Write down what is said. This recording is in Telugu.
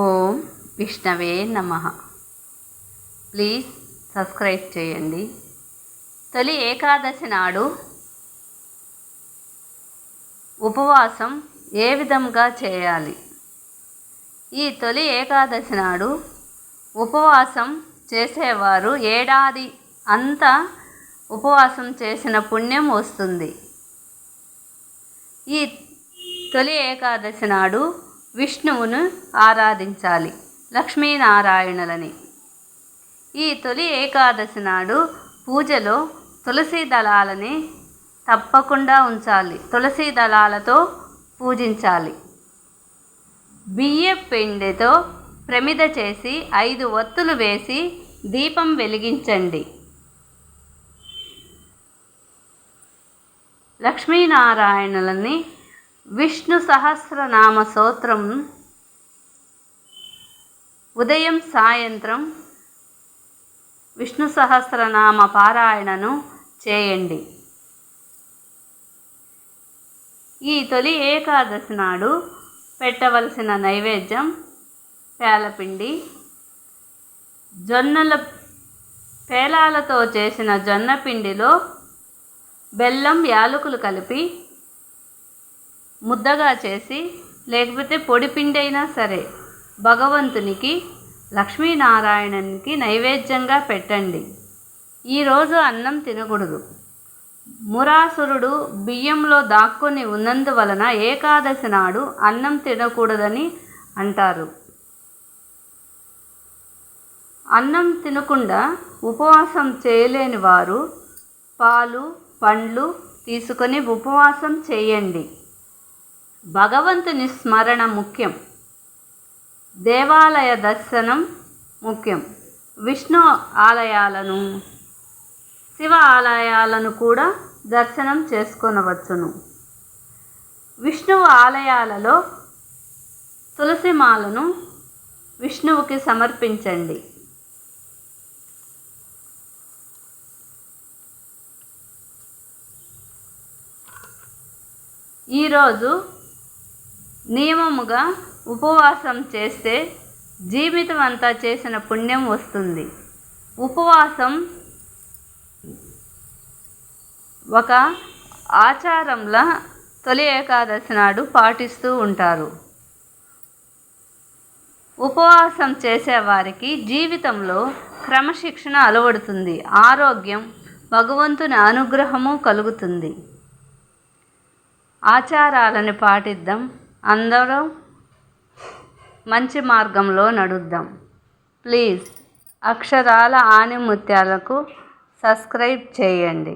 ఓం విష్ణవే నమ. ప్లీజ్ సబ్స్క్రైబ్ చేయండి. తొలి ఏకాదశి నాడు ఉపవాసం ఏ విధంగా చేయాలి? ఈ తొలి ఏకాదశి నాడు ఉపవాసం చేసేవారు ఏడాది అంతా ఉపవాసం చేసిన పుణ్యం వస్తుంది. ఈ తొలి ఏకాదశి నాడు విష్ణువును ఆరాధించాలి. లక్ష్మీనారాయణులని. ఈ తొలి ఏకాదశి నాడు పూజలో తులసి దళాలని తప్పకుండా ఉంచాలి. తులసి దళాలతో పూజించాలి. బియ్య పిండితో ప్రమిద చేసి ఐదు ఒత్తులు వేసి దీపం వెలిగించండి. లక్ష్మీనారాయణులని విష్ణు సహస్రనామ స్తోత్రం ఉదయం సాయంత్రం విష్ణు సహస్రనామ పారాయణను చేయండి. ఈ తొలి ఏకాదశి నాడు పెట్టవలసిన నైవేద్యం పేలపిండి జొన్నల పేలాలతో చేసిన జొన్న పిండిలో బెల్లం యాలకులు కలిపి ముద్దగా చేసి లేకపోతే పొడి పిండి సరే భగవంతునికి లక్ష్మీనారాయణునికి నైవేద్యంగా పెట్టండి. ఈరోజు అన్నం తినకూడదు. మురాసురుడు బియ్యంలో దాక్కుని ఉన్నందువలన ఏకాదశి నాడు అన్నం తినకూడదని అంటారు. అన్నం తినకుండా ఉపవాసం చేయలేని వారు పాలు పండ్లు తీసుకొని ఉపవాసం చేయండి. భగవంతుని స్మరణ ముఖ్యం. దేవాలయ దర్శనం ముఖ్యం. విష్ణు ఆలయాలను శివ ఆలయాలను కూడా దర్శనం చేసుకొనవచ్చును. విష్ణువు ఆలయాలలో తులసిమాలను విష్ణువుకి సమర్పించండి. ఈరోజు నియమముగా ఉపవాసం చేస్తే జీవితం అంతా చేసిన పుణ్యం వస్తుంది. ఉపవాసం ఒక ఆచారంలా తొలి ఏకాదశి నాడు పాటిస్తూ ఉంటారు. ఉపవాసం చేసేవారికి జీవితంలో క్రమశిక్షణ అలవడుతుంది. ఆరోగ్యం భగవంతుని అనుగ్రహము కలుగుతుంది. ఆచారాలను పాటిద్దాం. అందరం మంచి మార్గంలో నడుద్దాం. ప్లీజ్ అక్షరాల ఆనిముత్యాలకు సబ్స్క్రైబ్ చేయండి.